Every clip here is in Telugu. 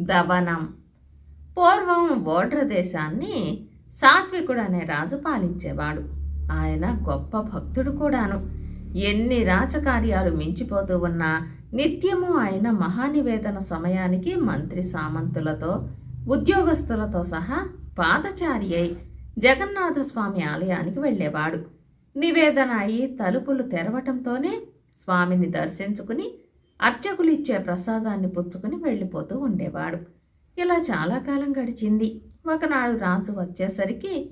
దవనం. పూర్వం ఓడ్ర దేశాన్ని సాత్వికుడు అనే రాజు పాలించేవాడు. ఆయన గొప్ప భక్తుడు కూడాను. ఎన్ని రాజకార్యాలు మించిపోతూ ఉన్నా నిత్యము ఆయన మహానివేదన సమయానికి మంత్రి సామంతులతో ఉద్యోగస్తులతో సహా పాదచారి అయి జగన్నాథస్వామి ఆలయానికి వెళ్ళేవాడు. నివేదన అయి తలుపులు తెరవటంతోనే స్వామిని దర్శించుకుని అర్చకులు ఇచ్చే ప్రసాదాన్ని పుచ్చుకుని వెళ్ళిపోతూ ఉండేవాడు. ఇలా చాలా కాలం గడిచింది. ఒకనాడు రాజు వచ్చేసరికి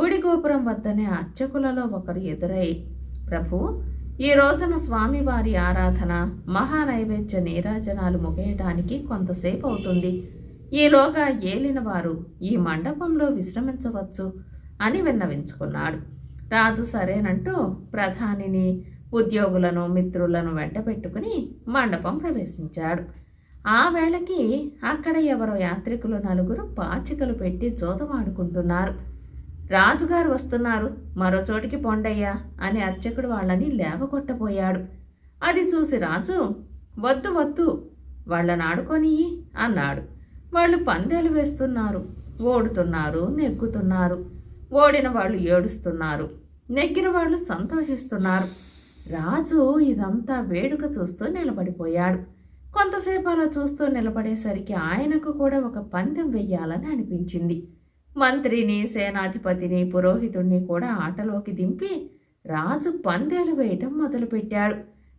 గుడి గోపురం వద్దనే అర్చకులలో ఒకరు ఎదురై ప్రభు ఈ రోజున స్వామివారి ఆరాధన మహానైవేద్య నీరాజనాలు ముగేయడానికి కొంతసేపు అవుతుంది. ఈలోగా ఏలినవారు ఈ మండపంలో విశ్రమించవచ్చు అని విన్నవించుకున్నాడు. రాజు సరేనంటూ ప్రధానిని ఉద్యోగులను మిత్రులను వెంట పెట్టుకుని మండపం ప్రవేశించాడు. ఆ వేళకి అక్కడ ఎవరో యాత్రికులు నలుగురు పాచికలు పెట్టి జోదమాడుకుంటున్నారు రాజుగారు వస్తున్నారు. మరో చోటికి పొండయ్యా అని అర్చకుడు వాళ్ళని లేవగొట్టబోయాడు. అది చూసి రాజు వద్దు వద్దు వాళ్ళని ఆడుకొని అన్నాడు. వాళ్ళు పందెలు వేస్తున్నారు ఓడుతున్నారు నెగ్గుతున్నారు. ఓడిన వాళ్ళు ఏడుస్తున్నారు నెగ్గిన వాళ్ళు సంతోషిస్తున్నారు. రాజు ఇదంతా వేడుక చూస్తూ నిలబడిపోయాడు. కొంతసేపు అలా చూస్తూ నిలబడేసరికి ఆయనకు కూడా ఒక పందెం వెయ్యాలని అనిపించింది. మంత్రిని సేనాధిపతిని పురోహితుణ్ణి కూడా ఆటలోకి దింపి రాజు పందేలు వేయటం మొదలుపెట్టాడు.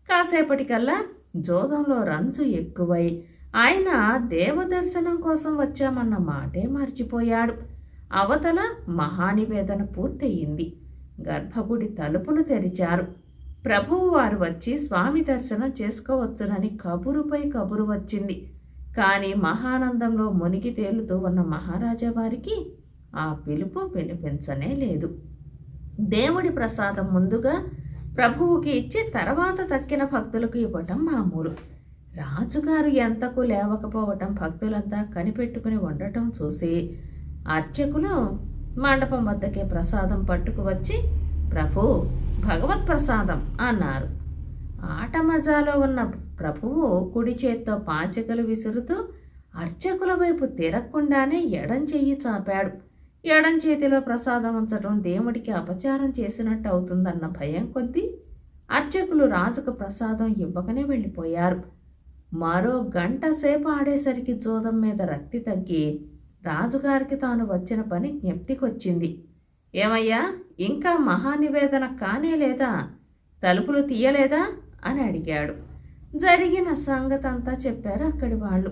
కాసేపటికల్లా జోదంలో రంజు ఎక్కువై ఆయన దేవదర్శనం కోసం వచ్చామన్న మాటే మర్చిపోయాడు. అవతల మహానివేదన పూర్తయింది. గర్భగుడి తలుపులు తెరిచారు. ప్రభువు వారు వచ్చి స్వామి దర్శనం చేసుకోవచ్చునని కబురుపై కబురు వచ్చింది. కానీ మహానందంలో మునిగి తేలుతూ ఉన్న మహారాజా వారికి ఆ పిలుపు వినిపించనే లేదు. దేవుడి ప్రసాదం ముందుగా ప్రభువుకి ఇచ్చి తర్వాత తక్కిన భక్తులకు ఇవ్వటం మామూలు. రాజుగారు ఎంతకు లేవకపోవటం భక్తులంతా కనిపెట్టుకుని ఉండటం చూసి అర్చకులు మండపం వద్దకే ప్రసాదం పట్టుకు వచ్చి ప్రభు భగవత్ ప్రసాదం అన్నారు. ఆట మజాలో ఉన్న ప్రభువు కుడి చేత్తో పాచికలు విసురుతూ అర్చకుల వైపు తిరగకుండానే ఎడం చెయ్యి చాపాడు. ఎడం చేతిలో ప్రసాదం ఉంచడం దేవుడికి అపచారం చేసినట్టు అవుతుందన్న భయం కొద్దీ అర్చకులు రాజుకు ప్రసాదం ఇవ్వకనే వెళ్ళిపోయారు. మరో గంట సేపు ఆడేసరికి జోదం మీద రక్తి తగ్గి రాజుగారికి తాను వచ్చిన పని జ్ఞప్తికొచ్చింది. ఏమయ్యా ఇంకా మహానివేదన కానే లేదా? తలుపులు తీయలేదా? అని అడిగాడు. జరిగిన సంగతంతా చెప్పారు అక్కడి వాళ్ళు.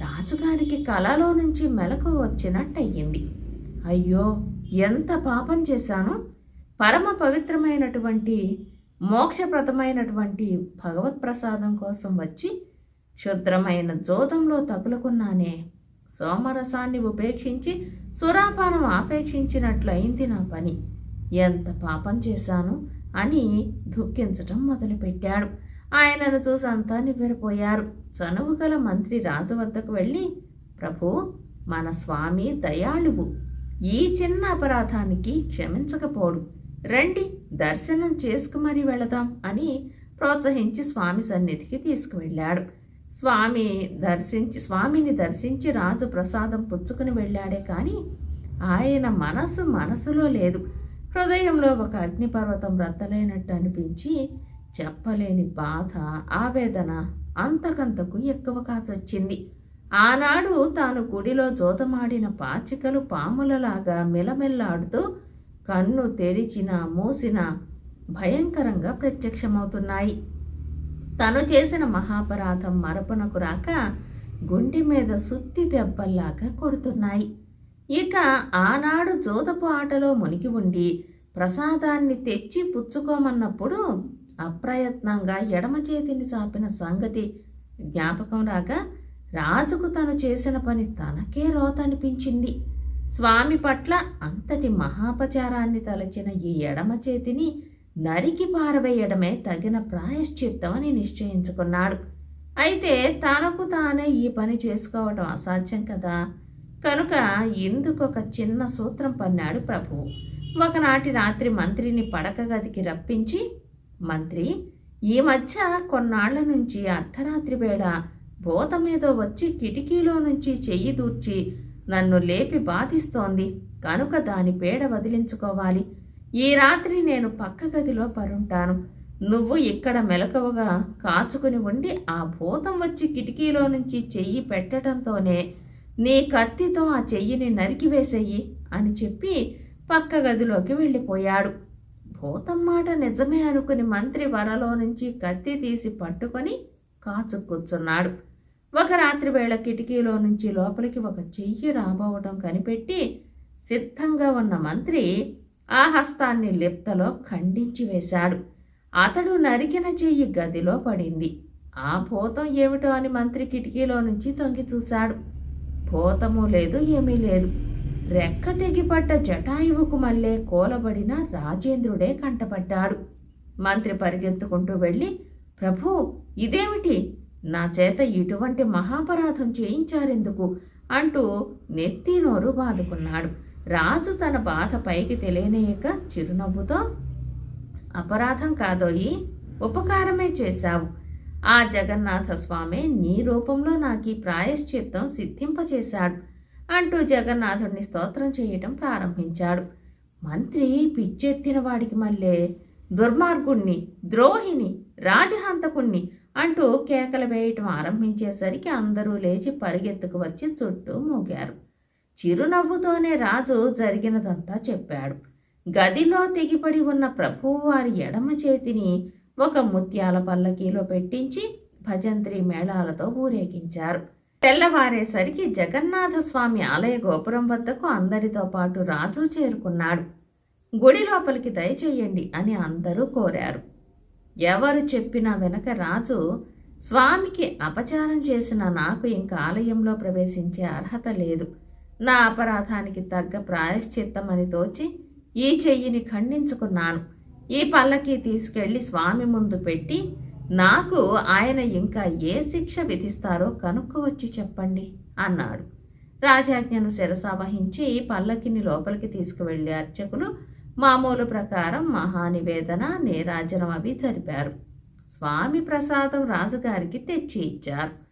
రాజుగారికి కలలో నుంచి మెలకు వచ్చినట్టయింది. అయ్యో ఎంత పాపం చేశాను! పరమ పవిత్రమైనటువంటి మోక్షప్రదమైనటువంటి భగవత్ ప్రసాదం కోసం వచ్చి క్షుద్రమైన జోదంలో తగులుకున్నానే! సోమరసాన్ని ఉపేక్షించి సురాపానం ఆపేక్షించినట్లయింది నా పని. ఎంత పాపం చేశాను అని దుఃఖించటం మొదలుపెట్టాడు. ఆయనను చూసి అంతా నివ్వెరపోయారు. చనువు గల మంత్రి రాజు వద్దకు వెళ్ళి ప్రభు మన స్వామి దయాళువు. ఈ చిన్న అపరాధానికి క్షమించకపోడు. రండి దర్శనం చేసుకుమరి వెళదాం అని ప్రోత్సహించి స్వామి సన్నిధికి తీసుకువెళ్ళాడు. స్వామి దర్శించి స్వామిని దర్శించి రాజు ప్రసాదం పుచ్చుకుని వెళ్ళాడే కానీ ఆయన మనసు మనసులో లేదు. హృదయంలో ఒక అగ్నిపర్వతం రద్దలేనట్టు అనిపించి చెప్పలేని బాధ ఆవేదన అంతకంతకు ఎక్కువ కాచొచ్చింది ఆనాడు తాను గుడిలో జోతమాడిన పాచికలు పాములలాగా మెలమెల్లాడుతూ కన్ను తెరిచిన మూసిన భయంకరంగా ప్రత్యక్షమవుతున్నాయి. తను చేసిన మహాపరాధం మరపునకు రాక గుండె మీద సుత్తి దెబ్బల్లాగా కొడుతున్నాయి. ఇక ఆనాడు జోదపు ఆటలో మునిగి ఉండి ప్రసాదాన్ని తెచ్చి పుచ్చుకోమన్నప్పుడు అప్రయత్నంగా ఎడమ చేతిని చాపిన సంగతి జ్ఞాపకం రాగా రాజుకు తను చేసిన పని తనకే రోత అనిపించింది స్వామి పట్ల అంతటి మహాపచారాన్ని తలచిన ఈ ఎడమ చేతిని నరికి పారవేయడమే తగిన ప్రాయశ్చిత్తం అని నిశ్చయించుకున్నాడు. అయితే తనకు తానే ఈ పని చేసుకోవటం అసాధ్యం కదా. కనుక ఇందుకొక చిన్న సూత్రం పన్నాడు ప్రభువు ఒకనాటి రాత్రి మంత్రిని పడక గదికి రప్పించి మంత్రి ఈ మధ్య కొన్నాళ్ళ నుంచి అర్ధరాత్రి వేళ భూతమేదో వచ్చి కిటికీలో నుంచి చెయ్యి దూర్చి నన్ను లేపి బాధిస్తోంది. కనుక దాని పేడ వదిలించుకోవాలి. ఈ రాత్రి నేను పక్క గదిలో పరుంటాను నువ్వు ఇక్కడ మెలకువగా కాచుకుని ఉండి ఆ భూతం వచ్చి కిటికీలో నుంచి చెయ్యి పెట్టడంతోనే నీ కత్తితో ఆ చెయ్యిని నరికివేసేయి అని చెప్పి పక్క గదిలోకి వెళ్ళిపోయాడు. భూతం మాట నిజమే అనుకుని మంత్రి వరలో నుంచి కత్తి తీసి పట్టుకొని కాచు కూర్చున్నాడు. ఒక రాత్రి వేళ కిటికీలో నుంచి లోపలికి ఒక చెయ్యి రాబోవటం కనిపెట్టి సిద్ధంగా ఉన్న మంత్రి ఆ హస్తాన్ని లిప్తలో ఖండించి వేశాడు. అతడు నరికిన చెయ్యి గదిలో పడింది. ఆ భూతం ఏమిటో అని మంత్రి కిటికీలో నుంచి తొంగి చూశాడు. భూతము లేదు ఏమీ లేదు. రెక్క తెగిపడ్డ జటాయువుకు మళ్ళే కోలబడిన రాజేంద్రుడే కంటపడ్డాడు. మంత్రి పరిగెత్తుకుంటూ వెళ్ళి ప్రభు ఇదేమిటి? నా చేత ఇటువంటి మహాపరాధం చేయించారెందుకు? అంటూ నెత్తి నోరు బాదుకున్నాడు. రాజు తన బాధ పైకి తెలియనేయక చిరునవ్వుతో అపరాధం కాదోయి ఉపకారమే చేశావు. ఆ జగన్నాథ స్వామి నీ రూపంలో నాకు ఈ ప్రాయశ్చిత్తం సిద్ధింపచేశాడు అంటూ జగన్నాథుడిని స్తోత్రం చేయటం ప్రారంభించాడు. మంత్రి పిచ్చెత్తిన వాడికి మళ్ళే దుర్మార్గుణ్ణి ద్రోహిని రాజహంతకుణ్ణి అంటూ కేకలు వేయటం ఆరంభించేసరికి అందరూ లేచి పరిగెత్తుకు వచ్చి చుట్టూ మోగారు. చిరునవ్వుతోనే రాజు జరిగినదంతా చెప్పాడు. గదిలో తెగిపడి ఉన్న ప్రభువారి ఎడమ చేతిని ఒక ముత్యాల పల్లకీలో పెట్టించి భజంత్రి మేళాలతో ఊరేగించారు. తెల్లవారేసరికి జగన్నాథస్వామి ఆలయ గోపురం వద్దకు అందరితో పాటు రాజు చేరుకున్నాడు. గుడి లోపలికి దయచేయండి అని అందరూ కోరారు. ఎవరు చెప్పినా వెనక రాజు స్వామికి అపచారం చేసిన నాకు ఇంకా ఆలయంలో ప్రవేశించే అర్హత లేదు. నా అపరాధానికి తగ్గ ప్రాయశ్చిత్తమని తోచి ఈ చెయ్యిని ఖండించుకున్నాను. ఈ పల్లకి తీసుకెళ్ళి స్వామి ముందు పెట్టి నాకు ఆయన ఇంకా ఏ శిక్ష విధిస్తారో కనుక్కోవచ్చి చెప్పండి అన్నాడు. రాజాజ్ఞను శిరసావహించి పల్లకిని లోపలికి తీసుకువెళ్ళే అర్చకులు మామూలు ప్రకారం మహానివేదన నేరాజనం అవి జరిపారు. స్వామి ప్రసాదం రాజుగారికి తెచ్చి ఇచ్చారు.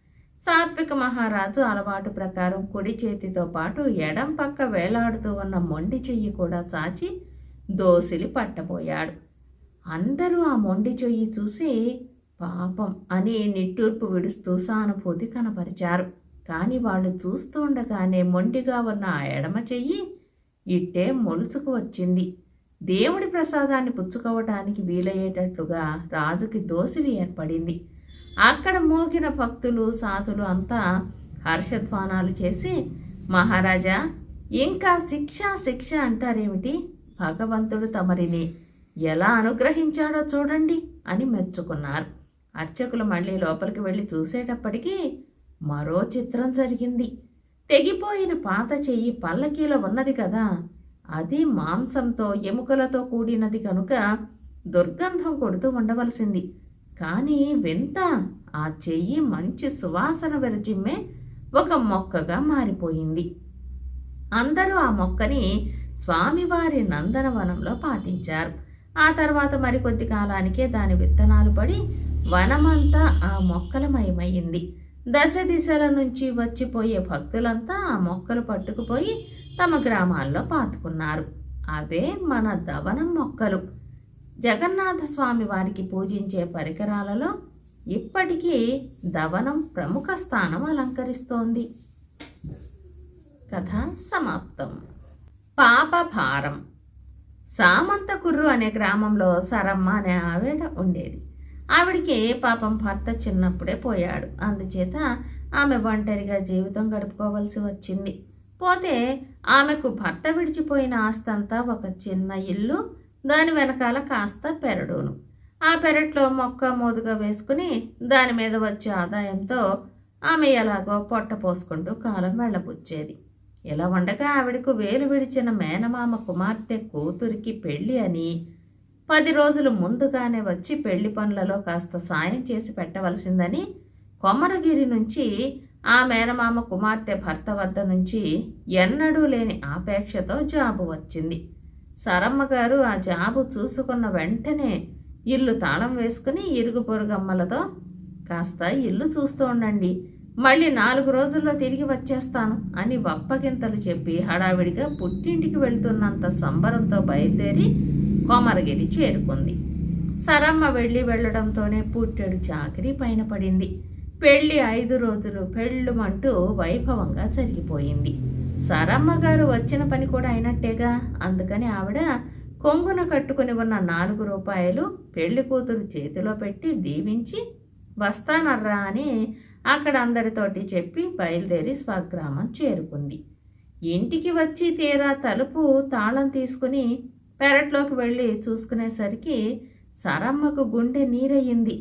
సాత్విక మహారాజు అలవాటు ప్రకారం కుడి చేతితో పాటు ఎడం పక్క వేలాడుతూ ఉన్న మొండి చెయ్యి కూడా చాచి దోసిలి పట్టబోయాడు. అందరూ ఆ మొండి చెయ్యి చూసి పాపం అని నిట్టూర్పు విడుస్తూ సానుభూతి కనపరిచారు. కానీ వాళ్ళు చూస్తూ ఉండగానే మొండిగా ఉన్న ఆ ఎడమ చెయ్యి ఇట్టే మొలుచుకు వచ్చింది. దేవుడి ప్రసాదాన్ని పుచ్చుకోవటానికి వీలయ్యేటట్లుగా రాజుకి దోసిలి ఏర్పడింది. అక్కడ మోగిన భక్తులు సాధులు అంతా హర్షధ్వానాలు చేసి మహారాజా ఇంకా శిక్ష శిక్ష అంటారేమిటి? భగవంతుడు తమరిని ఎలా అనుగ్రహించాడో చూడండి అని మెచ్చుకున్నారు. అర్చకులు మళ్ళీ లోపలికి వెళ్ళి చూసేటప్పటికీ మరో చిత్రం జరిగింది. తెగిపోయిన పాత చెయ్యి పల్లకీలో ఉన్నది కదా. అది మాంసంతో ఎముకలతో కూడినది కనుక దుర్గంధం కొడుతూ ఉండవలసింది. కానీ వింత ఆ చెయ్యి మంచి సువాసన వెరజిమ్మే ఒక మొక్కగా మారిపోయింది. అందరూ ఆ మొక్కని స్వామివారి నందనవనంలో పాతించారు. ఆ తర్వాత మరికొద్ది కాలానికే దాని విత్తనాలు పడి వనమంతా ఆ మొక్కలమయమయ్యింది దశ దిశల నుంచి వచ్చిపోయే భక్తులంతా ఆ మొక్కలు పట్టుకుపోయి తమ గ్రామాల్లో పాతుకున్నారు. అవే మన దవనం మొక్కలు. జగన్నాథ స్వామి వారికి పూజించే పరికరాలలో ఇప్పటికీ దవనం ప్రముఖ స్థానం అలంకరిస్తోంది. కథ సమాప్తం. పాపభారం. సామంతకుర్రు అనే గ్రామంలో సరమ్మ అనే ఆవిడ ఉండేది. ఆవిడికి పాపం భర్త చిన్నప్పుడే పోయాడు. అందుచేత ఆమె ఒంటరిగా జీవితం గడుపుకోవలసి వచ్చింది. పోతే ఆమెకు భర్త విడిచిపోయిన ఆస్తంతా ఒక చిన్న ఇల్లు దాని వెనకాల కాస్త పెరడును. ఆ పెరట్లో మొక్క మోదుగా వేసుకుని దాని మీద వచ్చే ఆదాయంతో ఆమె ఎలాగో పొట్ట పోసుకుంటూ కాలం వెళ్ళబుచ్చేది. ఇలా ఉండగా ఆవిడకు వేలు విడిచిన మేనమామ కుమార్తె కూతురికి పెళ్ళి అని పది రోజులు ముందుగానే వచ్చి పెళ్ళి పనులలో కాస్త సాయం చేసి పెట్టవలసిందని కొమరగిరి నుంచి ఆ మేనమామ కుమార్తె భర్త వద్ద నుంచి ఎన్నడూ లేని ఆపేక్షతో జాబు వచ్చింది. సరమ్మ గారు ఆ జాబు చూసుకున్న వెంటనే ఇల్లు తాళం వేసుకుని ఇరుగు పొరుగమ్మలతో కాస్త ఇల్లు చూస్తూ ఉండండి. మళ్ళీ నాలుగు రోజుల్లో తిరిగి వచ్చేస్తాను అని వప్పగింతలు చెప్పి హడావిడిగా పుట్టింటికి వెళ్తున్నంత సంబరంతో బయలుదేరి కొమరగిరి చేరుకుంది. సరమ్మ వెళ్ళి వెళ్ళడంతోనే పుట్టెడు చాకరి పైన పడింది. పెళ్ళి ఐదు రోజులు పెళ్ళుమంటూ వైభవంగా జరిగిపోయింది. సారమ్మ గారు వచ్చిన పని కూడా అయినట్టేగా. అందుకని ఆవిడ కొంగున కట్టుకుని ఉన్న నాలుగు రూపాయలు పెళ్ళి కూతురు చేతిలో పెట్టి దీవించి వస్తానర్రా అని అక్కడ అందరితోటి చెప్పి బయలుదేరి స్వగ్రామం చేరుకుంది. ఇంటికి వచ్చి తీరా తలుపు తాళం తీసుకుని పెరట్లోకి వెళ్ళి చూసుకునేసరికి సరమ్మకు గుండె నీరయ్యింది.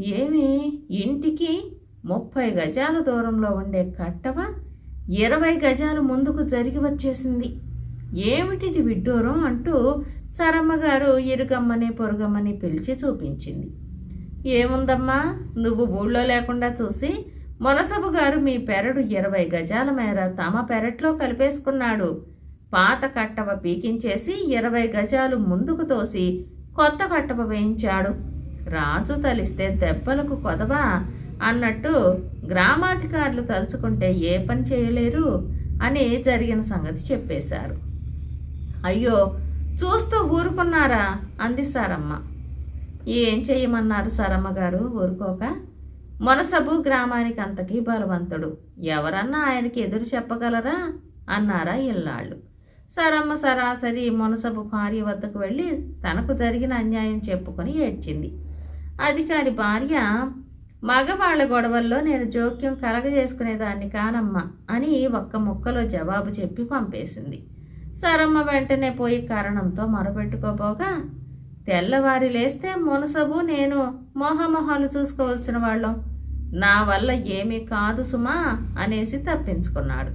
ఏమి ఇంటికి ముప్పై గజాల దూరంలో ఉండే కట్టవ ఇరవై గజాలు ముందుకు జరిగి వచ్చేసింది. ఏమిటిది విడ్డూరం అంటూ సరమ్మగారు ఇరుగమ్మని పొరుగమ్మని పిలిచి చూపించింది. ఏముందమ్మా నువ్వు ఊళ్ళో లేకుండా చూసి మొనసబు గారు మీ పెరడు ఇరవై గజాల మేర తమ పెరట్లో కలిపేసుకున్నాడు. పాత కట్టవ పీకించేసి ఇరవై గజాలు ముందుకు తోసి కొత్త కట్టవ వేయించాడు. రాజు తలిస్తే దెబ్బలకు కొదవా అన్నట్టు గ్రామాధికారులు తలుచుకుంటే ఏ పని చేయలేరు అని జరిగిన సంగతి చెప్పేశారు. అయ్యో చూస్తూ ఊరుకున్నారా? అంది సారమ్మ. ఏం చేయమన్నారు సారమ్మ గారు? ఊరుకోక. మొనసబు గ్రామానికి అంతకీ బలవంతుడు. ఎవరన్నా ఆయనకి ఎదురు చెప్పగలరా? అన్నారా ఇల్లాళ్ళు. సరమ్మ సరాసరి మొనసబు భార్య వద్దకు వెళ్ళి తనకు జరిగిన అన్యాయం చెప్పుకొని ఏడ్చింది. అధికారి భార్య మగవాళ్ళ గొడవల్లో నేను జోక్యం కలగజేసుకునేదాన్ని కానమ్మా అని ఒక్క ముక్కలో జవాబు చెప్పి పంపేసింది. సరమ్మ వెంటనే పోయి కారణంతో మొరపెట్టుకోబోగా తెల్లవారి లేస్తే మునసబు నేను మొహమొహాలు చూసుకోవలసిన వాళ్ళం. నా వల్ల ఏమీ కాదు సుమా అనేసి తప్పించుకున్నాడు.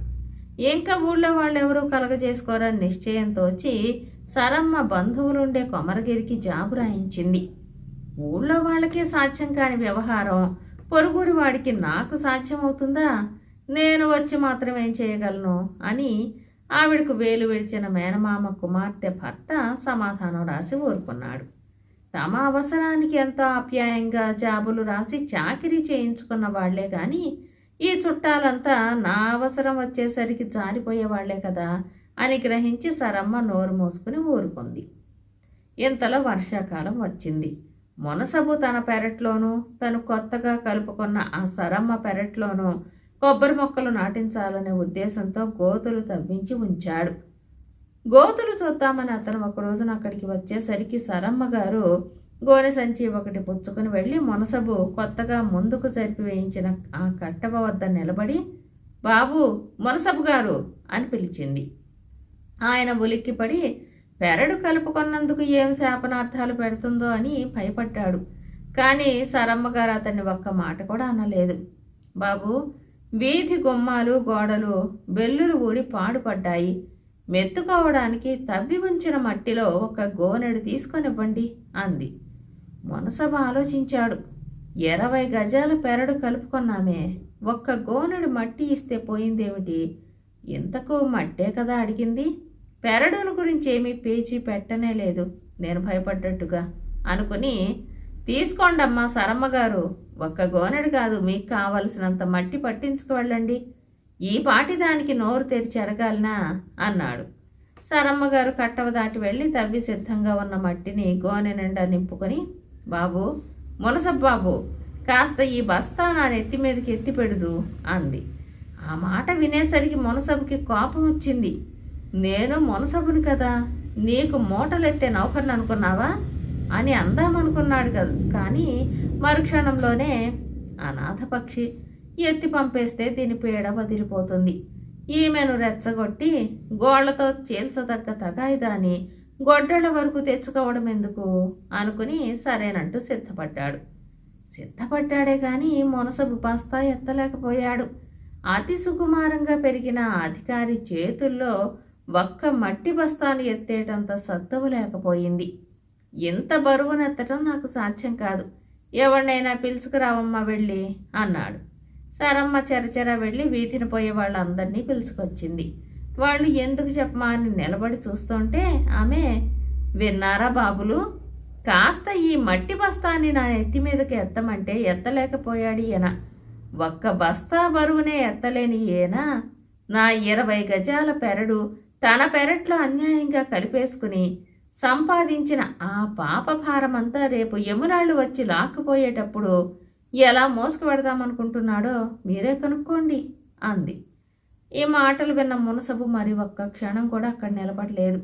ఇంకా ఊళ్ళో వాళ్ళెవరూ కలగజేసుకోరని నిశ్చయంతో వచ్చి సరమ్మ బంధువులుండే కొమరగిరికి జాబు రాయించింది. ఊళ్ళో వాళ్ళకే సాధ్యం కాని వ్యవహారం. పొరుగురి వాడికి నాకు సాధ్యమవుతుందా? నేను వచ్చి మాత్రం ఏం చేయగలను? అని ఆవిడకు వేలు విడిచిన మేనమామ కుమార్తె భర్త సమాధానం రాసి ఊరుకున్నాడు. తమ అవసరానికి ఎంతో ఆప్యాయంగా జాబులు రాసి చాకిరీ చేయించుకున్న వాళ్ళే గాని ఈ చుట్టాలంతా నా అవసరం వచ్చేసరికి జారిపోయేవాళ్ళే కదా అని గ్రహించి సరమ్మ నోరు మూసుకుని ఊరుకుంది. ఇంతలో వర్షాకాలం వచ్చింది. మునసబు తన పెరట్లోనూ తను కొత్తగా కలుపుకున్న ఆ సరమ్మ పెరట్లోనూ కొబ్బరి మొక్కలు నాటించాలనే ఉద్దేశంతో గోతులు తవ్వించి ఉంచాడు. గోతులు చూద్దామని అతను ఒక రోజున అక్కడికి వచ్చేసరికి సరమ్మ గారు గోనె సంచి ఒకటి పుచ్చుకుని వెళ్ళి మునసబు కొత్తగా ముందుకు జరిపి వేయించిన ఆ కట్టవ వద్ద నిలబడి బాబు మునసబు గారు అని పిలిచింది. ఆయన ఉలిక్కిపడి పెరడు కలుపుకున్నందుకు ఏం శాపనార్థాలు పెడుతుందో అని భయపడ్డాడు. కానీ సరమ్మగారు అతన్ని ఒక్క మాట కూడా అనలేదు. బాబు వీధి గుమ్మాలు గోడలు బెల్లులు ఊడి పాడుపడ్డాయి. మెత్తుకోవడానికి తవ్వి ఉంచిన మట్టిలో ఒక గోనెడు తీసుకొనివ్వండి అంది. మునసభ ఆలోచించాడు. ఇరవై గజాల పెరడు కలుపుకున్నామే. ఒక్క గోనెడు మట్టి ఇస్తే పోయిందేమిటి? ఇంతకు మట్టే కదా అడిగింది. పెరడును గురించి ఏమీ పేచీ పెట్టనే లేదు. నేను భయపడ్డట్టుగా అనుకుని తీసుకోండమ్మా సరమ్మగారు ఒక్క గోనెడు కాదు మీకు కావలసినంత మట్టి పట్టించుకు వెళ్ళండి. ఈ పాటి దానికి నోరు తెరిచి అడగాలనా అన్నాడు. సరమ్మగారు కట్టవ దాటి వెళ్ళి తవ్వి సిద్ధంగా ఉన్న మట్టిని గోనె నిండా నింపుకొని బాబు మునసబ్బాబు కాస్త ఈ బస్తా నా నెత్తి మీదకి ఎత్తి పెడుదు అంది. ఆ మాట వినేసరికి మునసబుకి కోపం వచ్చింది. నేను మొనసబుని కదా నీకు మూటలెత్తే నౌకర్ని అనుకున్నావా అని అందామనుకున్నాడు కదా కానీ మరుక్షణంలోనే అనాథ పక్షి ఎత్తి పంపేస్తే దీని పీడ వదిలిపోతుంది. ఈమెను రెచ్చగొట్టి గోళ్ళతో చీల్చదగ్గ తగాయిదాని గొడ్డళ్ళ వరకు తెచ్చుకోవడం ఎందుకు? అనుకుని సరేనంటూ సిద్ధపడ్డాడు. సిద్ధపడ్డాడే కానీ మొనసబు బస్తా ఎత్తలేకపోయాడు. అతి సుకుమారంగా పెరిగిన అధికారి చేతుల్లో ఒక్క మట్టి బస్తాలు ఎత్తేటంత సత్తువు లేకపోయింది. ఎంత బరువునెత్తడం నాకు సాధ్యం కాదు. ఎవరినైనా పిలుచుకురావమ్మా వెళ్ళి అన్నాడు. సరమ్మ చెరచెర వెళ్ళి వీధిని పోయే వాళ్ళందరినీ పిలుచుకొచ్చింది. వాళ్ళు ఎందుకు చెప్పమా అని నిలబడి చూస్తుంటే ఆమె విన్నారా బాబులు? కాస్త ఈ మట్టి బస్తాన్ని నా ఎత్తి మీదకి ఎత్తమంటే ఎత్తలేకపోయాడు ఈయన. ఒక్క బస్తా బరువునే ఎత్తలేని ఈయన. నా ఇరవై గజాల పెరడు తన పెరట్లో అన్యాయంగా కలిపేసుకుని సంపాదించిన ఆ పాప భారమంతా రేపు యమునాళ్ళు వచ్చి లాక్కుపోయేటప్పుడు ఎలా మోసుకు పెడదామనుకుంటున్నాడో మీరే కనుక్కోండి అంది. ఈ మాటలు విన్న మునసబు మరి ఒక్క క్షణం కూడా అక్కడ నిలబడలేదు.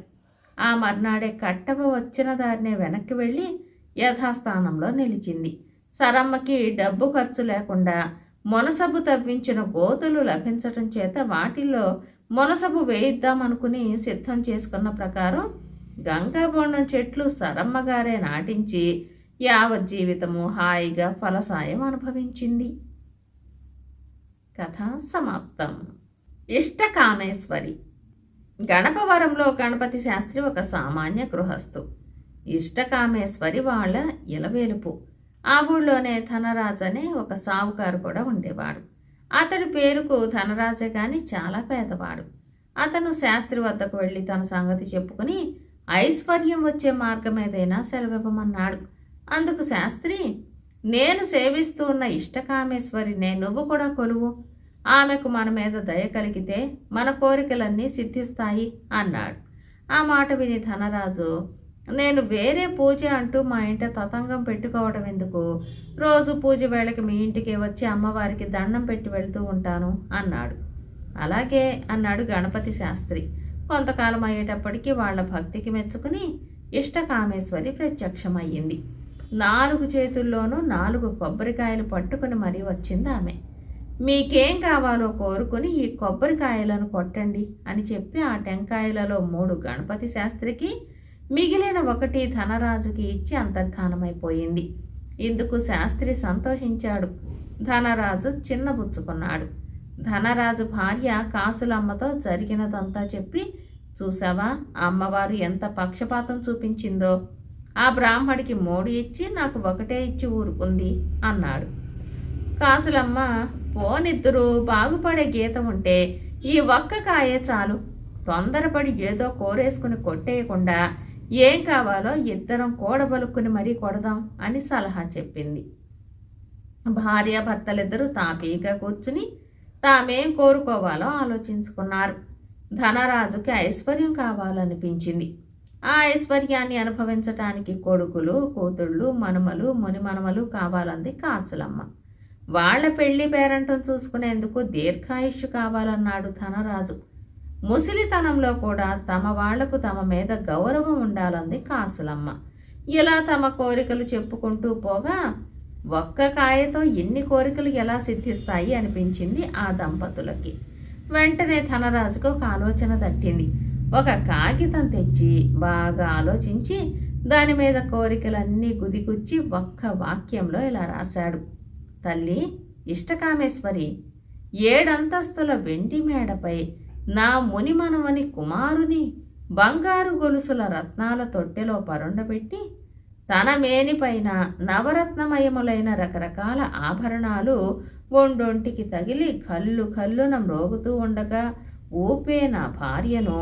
ఆ మర్నాడే కట్టవ వచ్చిన దారినే వెనక్కి వెళ్ళి యథాస్థానంలో నిలిచింది. సరమ్మకి డబ్బు ఖర్చు లేకుండా మునసబు తవ్వించిన గోతులు లభించటం చేత వాటిల్లో మునసబు వేయిద్దామనుకుని సిద్ధం చేసుకున్న ప్రకారం గంగాబోండం చెట్లు సరమ్మగారే నాటించి యావత్ జీవితము హాయిగా ఫలసాయం అనుభవించింది. కథ సమాప్తం. ఇష్టకామేశ్వరి. గణపవరంలో గణపతి శాస్త్రి ఒక సామాన్య గృహస్థు. ఇష్టకామేశ్వరి వాళ్ళ ఇలవేలుపు. ఆ ఊళ్ళోనే ధనరాజ్ అనే ఒక సావుకారు కూడా ఉండేవాడు. అతడి పేరుకు ధనరాజే కానీ చాలా పేదవాడు. అతను శాస్త్రి వద్దకు వెళ్ళి తన సంగతి చెప్పుకుని ఐశ్వర్యం వచ్చే మార్గం ఏదైనా సెలవివ్వమన్నాడు. అందుకు శాస్త్రి నేను సేవిస్తూ ఉన్న ఇష్టకామేశ్వరినే నువ్వు కూడా కొలువు. ఆమెకు మన మీద దయ కలిగితే మన కోరికలన్నీ సిద్ధిస్తాయి అన్నాడు. ఆ మాట విని ధనరాజు నేను వేరే పూజ అంటూ మా ఇంట తతంగం పెట్టుకోవడం ఎందుకు? రోజు పూజ వేళకి మీ ఇంటికి వచ్చి అమ్మవారికి దండం పెట్టి వెళ్తూ ఉంటాను అన్నాడు. అలాగే అన్నాడు గణపతి శాస్త్రి. కొంతకాలం అయ్యేటప్పటికి వాళ్ళ భక్తికి మెచ్చుకుని ఇష్టకామేశ్వరి ప్రత్యక్షమయ్యింది. నాలుగు చేతుల్లోనూ నాలుగు కొబ్బరికాయలు పట్టుకుని మరీ వచ్చింది ఆమె. మీకేం కావాలో కోరుకుని ఈ కొబ్బరికాయలను కొట్టండి అని చెప్పి ఆ టెంకాయలలో మూడు గణపతి శాస్త్రికి మిగిలిన ఒకటి ధనరాజుకి ఇచ్చి అంతర్ధానమైపోయింది. ఇందుకు శాస్త్రి సంతోషించాడు. ధనరాజు చిన్నబుచ్చుకున్నాడు ధనరాజు భార్య కాసులమ్మతో జరిగినదంతా చెప్పి చూసావా అమ్మవారు ఎంత పక్షపాతం చూపించిందో. ఆ బ్రాహ్మడికి మూడు ఇచ్చి నాకు ఒకటే ఇచ్చి ఊరుకుంది అన్నాడు. కాసులమ్మ పోనిద్దరు బాగుపడే గీత ఉంటే ఈ ఒక్క కాయే చాలు. తొందరపడి ఏదో కోరేసుకుని కొట్టేయకుండా ఏం కావాలో ఇద్దరం కూడబలుక్కుని మరీ కొడదాం అని సలహా చెప్పింది. భార్యాభర్తలిద్దరూ తాపీగా కూర్చుని తామేం కోరుకోవాలో ఆలోచించుకున్నారు. ధనరాజుకి ఐశ్వర్యం కావాలనిపించింది. ఆ ఐశ్వర్యాన్ని అనుభవించటానికి కొడుకులు కూతుళ్ళు మనుమలు మునిమనుమలు కావాలంది కాసులమ్మ. వాళ్ళ పెళ్ళి పేరంటం చూసుకునేందుకు దీర్ఘాయుష్యు కావాలన్నాడు ధనరాజు. ముసలితనంలో కూడా తమ వాళ్ళకు తమ మీద గౌరవం ఉండాలంది కాసులమ్మ. ఇలా తమ కోరికలు చెప్పుకుంటూ పోగా ఒక్క కాయతో ఎన్ని కోరికలు ఎలా సిద్ధిస్తాయి అనిపించింది ఆ దంపతులకి. వెంటనే ధనరాజుకు ఒక ఆలోచన తట్టింది. ఒక కాగితం తెచ్చి బాగా ఆలోచించి దాని మీద కోరికలన్నీ గుదిగుచ్చి ఒక్క వాక్యంలో ఇలా రాశాడు. తల్లి ఇష్టకామేశ్వరి ఏడంతస్తుల వెండి మేడపై నా మునిమనవని కుమారుని బంగారు గొలుసుల రత్నాల తొట్టెలో పరుండబెట్టి తన మేనిపైన నవరత్నమయములైన రకరకాల ఆభరణాలు ఒండొంటికి తగిలి కల్లు కల్లున మ్రోగుతూ ఉండగా ఊపే నా భార్యను.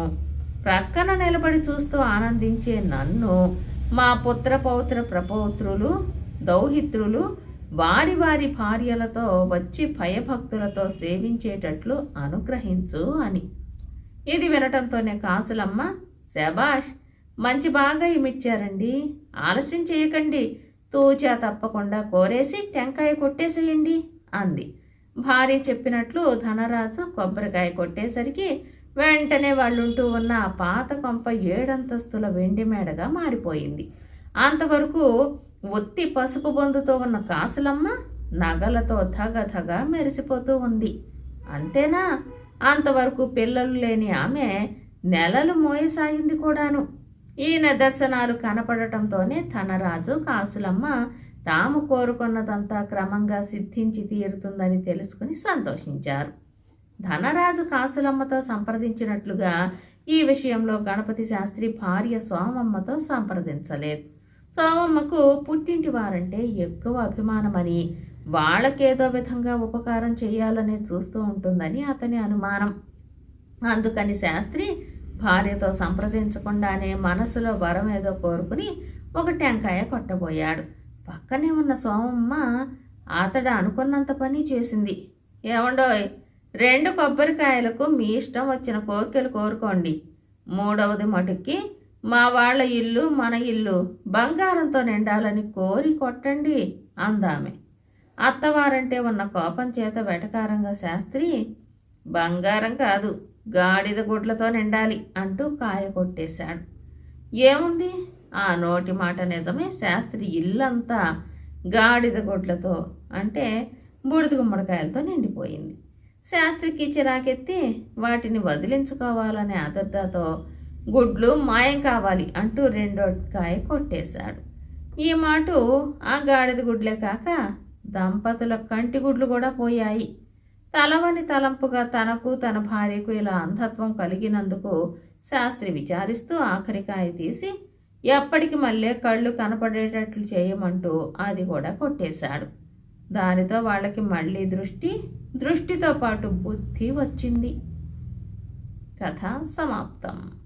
ప్రక్కన నిలబడి చూస్తూ ఆనందించే నన్ను మా పుత్ర పౌత్ర ప్రపౌత్రులు దౌహిత్రులు వారి వారి భార్యలతో వచ్చి భయభక్తులతో సేవించేటట్లు అనుగ్రహించు అని. ఇది వినటంతోనే కాసులమ్మ శబాష్ మంచి బాగా ఇమిచ్చారండి ఆలస్యం చేయకండి. తూచా తప్పకుండా కోరేసి టెంకాయ కొట్టేసేయండి అంది. భార్య చెప్పినట్లు ధనరాజు కొబ్బరికాయ కొట్టేసరికి వెంటనే వాళ్ళుంటూ ఉన్న ఆ పాత కొంప ఏడంతస్తుల వెండి మేడగా మారిపోయింది. అంతవరకు ఒత్తి పసుపు బొందుతో ఉన్న కాసులమ్మ నగలతో థగథగా మెరిసిపోతూ ఉంది. అంతేనా? అంతవరకు పిల్లలు లేని ఆమె నెలలు మోయసాగింది కూడాను. ఈ నిదర్శనాలు కనపడటంతోనే ధనరాజు కాసులమ్మ తాము కోరుకున్నదంతా క్రమంగా సిద్ధించి తీరుతుందని తెలుసుకుని సంతోషించారు. ధనరాజు కాసులమ్మతో సంప్రదించినట్లుగా ఈ విషయంలో గణపతి శాస్త్రి భార్య సోమమ్మతో సంప్రదించలేదు. సోమమ్మకు పుట్టింటి వారంటే ఎక్కువ అభిమానమని వాళ్ళకేదో విధంగా ఉపకారం చేయాలని చూస్తూ ఉంటుందని అతని అనుమానం. అందుకని శాస్త్రి భార్యతో సంప్రదించకుండానే మనసులో వరం ఏదో కోరుకుని ఒక టెంకాయ కొట్టబోయాడు. పక్కనే ఉన్న సోమమ్మ అతడు అనుకున్నంత పని చేసింది. ఏమండోయ్ రెండు కొబ్బరికాయలకు మీ ఇష్టం వచ్చిన కోరికలు కోరుకోండి. మూడవది మటుక్కి మా వాళ్ళ ఇల్లు మన ఇల్లు బంగారంతో నిండాలని కోరి కొట్టండి అందామె. అత్తవారంటే ఉన్న కోపం చేత వెటకారంగా శాస్త్రి బంగారం కాదు గాడిద గుడ్లతో నిండాలి అంటూ కాయ కొట్టేశాడు. ఏముంది? ఆ నోటి మాట నిజమే శాస్త్రి ఇల్లంతా గాడిద గుడ్లతో అంటే బూడిద గుమ్మడికాయలతో నిండిపోయింది. శాస్త్రికి చిరాకెత్తి వాటిని వదిలించుకోవాలనే ఆదుర్దాతో గుడ్లు మాయం కావాలి అంటూ రెండోకాయ కొట్టేశాడు. ఈ మాట ఆ గాడిద గుడ్లే కాక దంపతుల కంటి గుడ్లు కూడా పోయాయి. తలవని తలంపుగా తనకు తన భార్యకు ఇలా అంధత్వం కలిగినందుకు శాస్త్రి విచారిస్తూ ఆఖరికాయ తీసి ఎప్పటికి మళ్ళీ కళ్ళు కనపడేటట్లు చేయమంటూ అది కూడా కొట్టేశాడు. దానితో వాళ్ళకి మళ్ళీ దృష్టి దృష్టితో పాటు బుద్ధి వచ్చింది. కథ సమాప్తం.